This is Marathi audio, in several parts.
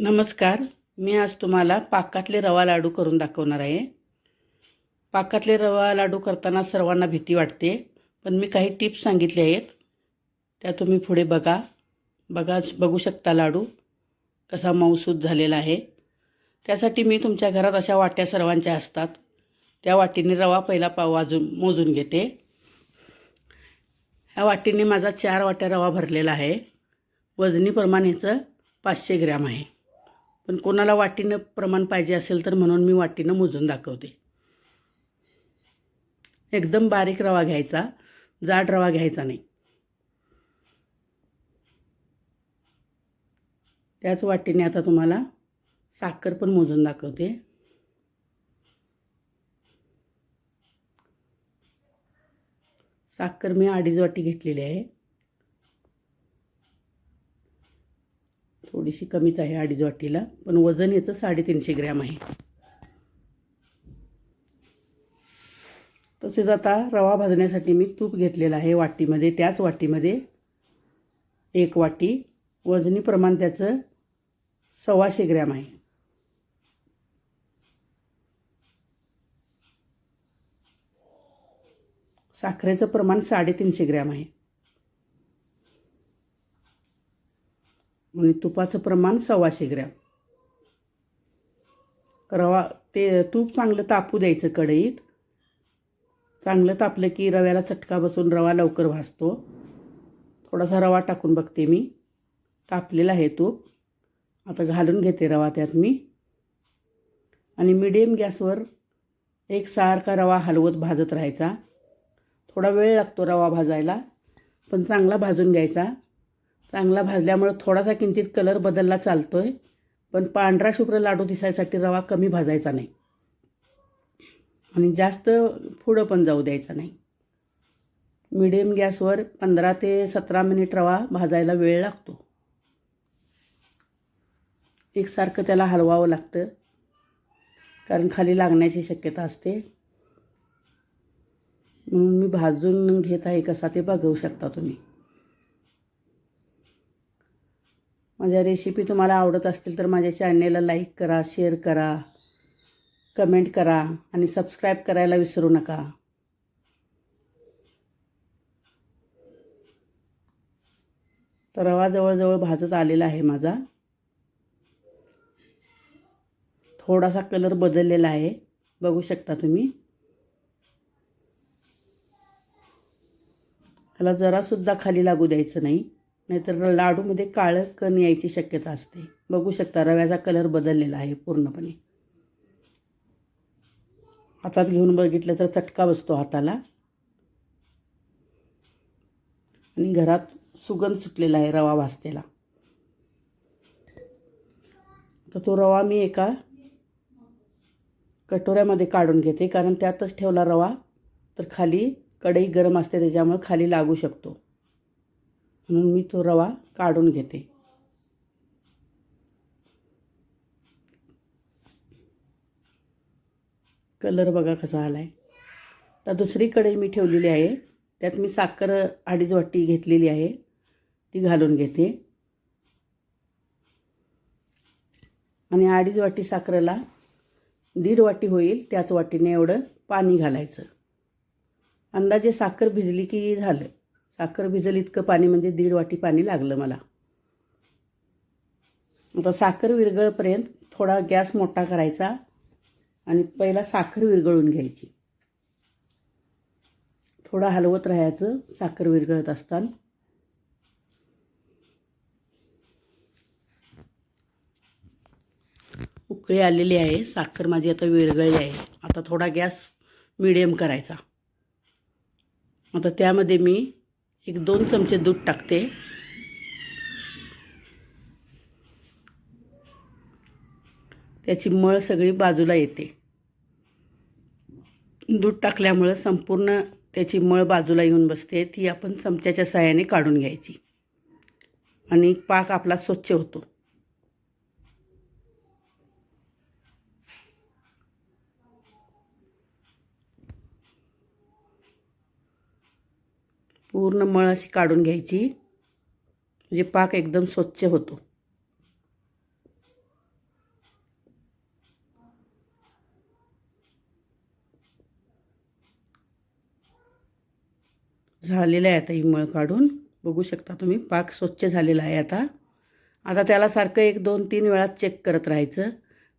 नमस्कार मी आज तुम्हाला पाकातले रवा लाडू करून दाखवणार आहे. पाकातले रवा लाडू करताना सर्वांना भीती वाटते पण मी काही टिप्स सांगितले आहेत. त्या तुम्ही पुढे बघा. बघा बघू शकता लाडू कसा मऊसूद झालेला आहे. त्यासाठी मी तुमच्या घरात अशा वाट्या सर्वांच्या असतात. त्या वाटीने रवा पहिला पा वाजून मोजून घेते. ह्या वाटीने माझा चार वाट्या रवा भरलेला आहे. वजनी पाचशे ग्रॅम आहे. पण कोणाला वाटीनं प्रमाण पाहिजे असेल तर म्हणून मी वाटीनं मोजून दाखवते. एकदम बारीक रवा घ्यायचा जाड रवा घ्यायचा नाही. त्याच वाटीने आता तुम्हाला साखर पण मोजून दाखवते. साखर मी अडीच वाटी घेतलेली आहे. थोडीशी कमीच आहे अडीच वाटीला पण वजन याचं साडेतीनशे ग्रॅम आहे. तसेच आता रवा भाजण्यासाठी मी तूप घेतलेलं आहे वाटीमध्ये त्याच वाटीमध्ये एक वाटी वजनी प्रमाण त्याचं सव्वाशे ग्रॅम आहे. साखरेचं प्रमाण साडेतीनशे ग्रॅम आहे. आणि तुपाचं प्रमाण सव्वाशे ग्रॅम. रवा ते तूप चांगलं तापू द्यायचं कढईत. चांगलं तापलं की रव्याला चटका बसून रवा लवकर भाजतो. थोडासा रवा टाकून बघते मी. तापलेला आहे तूप. आता घालून घेते रवा त्यात मी. आणि मिडियम गॅसवर एक सारखा रवा हलवत भाजत राहायचा. थोडा वेळ लागतो रवा भाजायला पण चांगला भाजून घ्यायचा. चांगला भाजल्यामुळं थोडासा किंचित कलर बदलला चालतो आहे पण पांढरा शुभ्र लाडू दिसायसाठी रवा कमी भाजायचा नाही. आणि जास्त पुढं पण जाऊ द्यायचा नाही. मिडियम गॅसवर पंधरा ते सतरा मिनिट रवा भाजायला वेळ लागतो. एकसारखं त्याला हलवावं लागतं कारण खाली लागण्याची शक्यता असते. म्हणून मी भाजून घेत आहे कसा ते बघू शकता तुम्ही. माझ्या रेसिपी तुम्हाला आवडत असतील तर माझ्या चॅनेलला लाईक करा शेअर करा कमेंट करा आणि सबस्क्राईब करायला विसरू नका. तर रवा जवळजवळ भाजत आलेला आहे माझा. थोडासा कलर बदललेला आहे बघू शकता तुम्ही. ह्याला जरासुद्धा खाली लागू द्यायचं नाही. नाहीतर लाडूमध्ये काळं कण यायची शक्यता असते. बघू शकता रव्याचा कलर बदललेला आहे पूर्णपणे. हातात घेऊन बघितलं तर चटका बसतो हाताला. आणि घरात सुगंध सुटलेला आहे रवा भाजतेला. तर तो रवा मी एका कटोऱ्यामध्ये काढून घेते. कारण त्यातच ठेवला रवा तर खाली कढई गरम असते त्याच्यामुळे खाली लागू शकतो. म्हणून मी तो रवा काढून घेते. कलर बघा कसा आला आहे तर दुसरी कढई मी ठेवलेली आहे. त्यात मी साखर अडीच वाटी घेतलेली आहे. ती घालून घेते. आणि अडीच वाटी साखरेला दीड वाटी होईल त्याच वाटीने एवढं पाणी घालायचं. अंदाजे साखर भिजली की झालं. साखर भिजल इतकं पाणी म्हणजे दीड वाटी पाणी लागलं मला. आता साखर विरगळपर्यंत थोडा गॅस मोठा करायचा आणि पहिला साखर विरघळून घ्यायची. थोडं हलवत राहायचं साखर विरघळत असताना. उकळी आलेली आहे साखर माझी आता विरघळली आहे. आता थोडा गॅस मिडियम करायचा. आता त्यामध्ये मी एक दोन चमचे दूध टाकते. त्याची मळ सगळी बाजूला येते. दूध टाकल्यामुळं संपूर्ण त्याची मळ बाजूला येऊन बसते. ती आपण चमच्याच्या साह्याने काढून घ्यायची. आणि पाक आपला स्वच्छ होतो. पूर्ण मळ अशी काढून घ्यायची. म्हणजे पाक एकदम स्वच्छ होतो. झालेलं आहे आता ही मळ काढून. बघू शकता तुम्ही पाक स्वच्छ झालेला आहे आता. आता त्याला सारखं एक दोन तीन वेळा चेक करत राहायचं.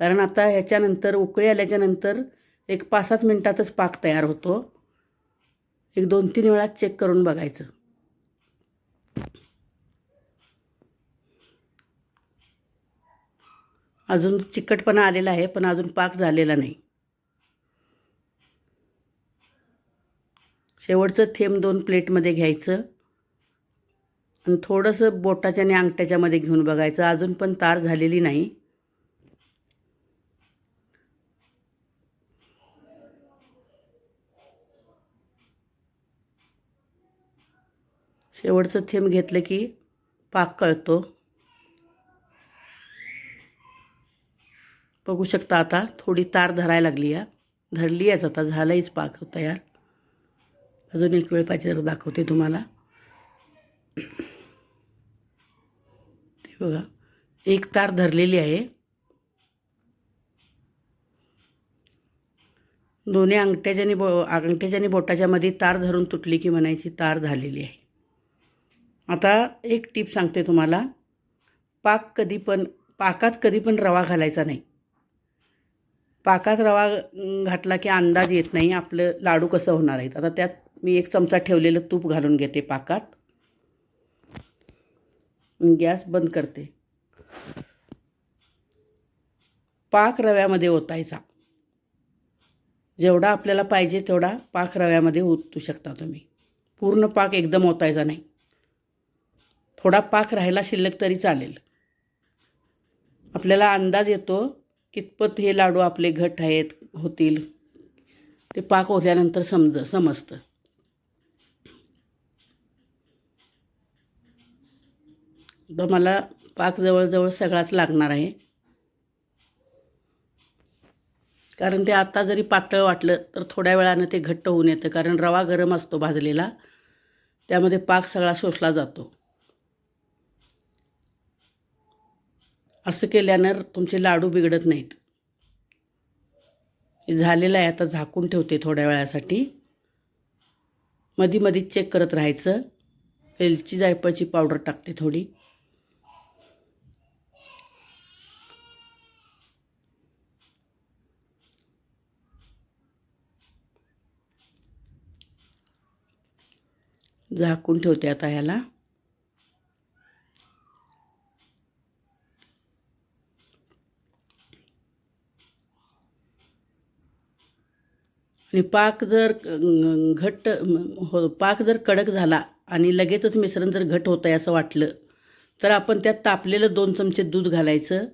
कारण आता ह्याच्यानंतर उकळी आल्याच्यानंतर एक पाच सात मिनटातच पाक तयार होतो. एक दोन तीन वेळा चेक करून बघायचं. अजून चिकटपणा आलेला आहे पण अजून पाक झालेला नाही. शेवटचं थेंब दोन प्लेटमध्ये घ्यायचं. आणि थोडंसं बोटाच्या आणि अंगठ्याच्यामध्ये घेऊन बघायचं. अजून पण तार झालेली नाही. शेवटचं थेंब घेतलं की पाक कळतो बघू शकता आता थोडी तार धरायला लागली आहे धरली आहेच आता झालंच पाक तयार अजून एक वेळ पाहिजे तर दाखवते तुम्हाला. ते बघा एक तार धरलेली आहे. दोन्ही अंगठ्याच्या आणि बो अंगठ्याच्या आणि बोटाच्या मध्ये तार धरून तुटली की म्हणायची तार झालेली आहे. आता एक टीप सांगते तुम्हाला. पाक कधी पण पाकात कधी पण रवा घालायचा नाही. पाकात रवा घातला की अंदाज येत नाही आपलं लाडू कसं होणार आहेत आता त्यात मी एक चमचा ठेवलेलं तूप घालून घेते पाकात. गॅस बंद करते. पाक रव्यामध्ये ओतायचा. जेवढा आपल्याला पाहिजे तेवढा पाक रव्यामध्ये ओतू शकता तुम्ही. पूर्ण पाक एकदम ओतायचा नाही. थोडा पाक राहायला शिल्लक तरी चालेल. आपल्याला अंदाज येतो कितपत हे लाडू आपले घट आहेत होतील. ते पाक ओल्यानंतर समज समजतं. तर मला पाक जवळजवळ सगळाच लागणार आहे. कारण ते आता जरी पातळ वाटलं तर थोड्या वेळानं ते घट्ट होऊन येतं. कारण रवा गरम असतो भाजलेला. त्यामध्ये पाक सगळा शोषला जातो. असं केल्यानं तुमचे लाडू बिघडत नाहीत. झालेलं आहे आता झाकून ठेवते थोड्या वेळासाठी. मधी मधी चेक करत राहायचं. वेलची जायफळची पावडर टाकते थोडी. झाकून ठेवते आता ह्याला. आणि पाक जर घट्ट हो पाक जर कडक झाला आणि लगेचच मिश्रण जर घट होतं आहे असं वाटलं तर आपण त्यात तापलेलं दोन चमचे दूध घालायचं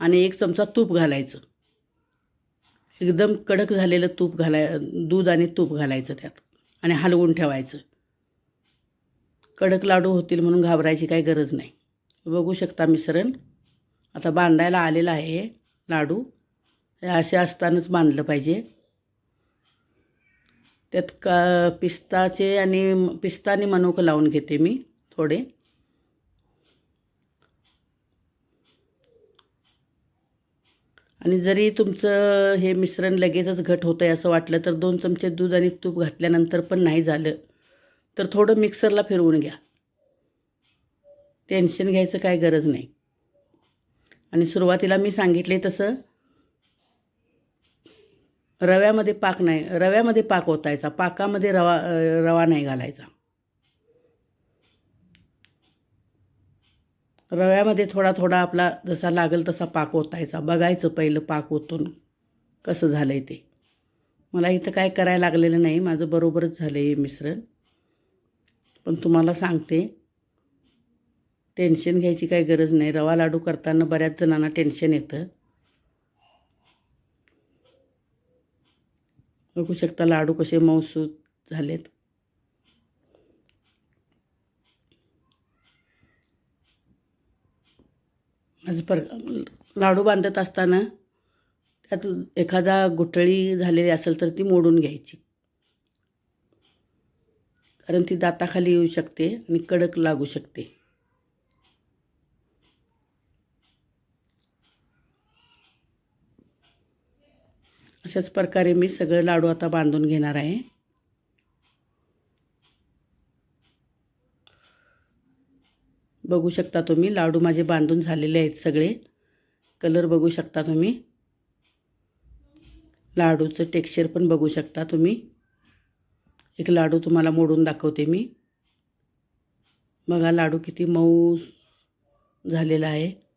आणि एक चमचा तूप घालायचं. एकदम कडक झालेलं तूप घालाय दूध आणि तूप घालायचं त्यात आणि हलवून ठेवायचं. कडक लाडू होतील म्हणून घाबरायची काही गरज नाही. बघू शकता मिश्रण. आता बांधायला आलेलं आहे लाडू. हे असे असतानाच बांधलं पाहिजे. त्यात का पिस्ताचे आणि पिस्ता आणि मनुकं लावून घेते मी थोडे. आणि जरी तुमचं हे मिश्रण लगेचच घट होतं आहे असं वाटलं तर दोन चमचे दूध आणि तूप घातल्यानंतर पण नाही झालं तर थोडं मिक्सरला फिरवून घ्या. टेन्शन घ्यायचं काय गरज नाही. आणि सुरुवातीला मी सांगितले तसं रव्यामध्ये पाक नाही रव्यामध्ये पाक ओतायचा पाकामध्ये रवा रवा नाही घालायचा. रव्यामध्ये थोडा थोडा आपला जसा लागेल तसा पाक ओतायचा. बघायचं पहिलं पाक ओतून कसं झालं आहे ते. मला इथं काय करायला लागलेलं नाही माझं बरोबरच झालं आहे मिश्रण. पण तुम्हाला सांगते टेन्शन घ्यायची काही गरज नाही. रवा लाडू करताना बऱ्याच जणांना टेन्शन येतं. बघू शकता लाडू कसे मऊसूत झालेत. माझं पर लाडू बांधत असताना त्यात एखादा गुठळी झालेली असेल तर ती मोडून घ्यायची. कारण ती दाताखाली येऊ शकते आणि कडक लागू शकते. अशाच प्रकारे मी सगळं लाडू आता बांधून घेणार आहे. बघू शकता तुम्ही लाडू माझे बांधून झालेले आहेत सगळे. कलर बघू शकता तुम्ही. लाडूचं टेक्स्चर पण बघू शकता तुम्ही. एक लाडू तुम्हाला मोडून दाखवते मी. बघा लाडू किती मऊ झालेला आहे.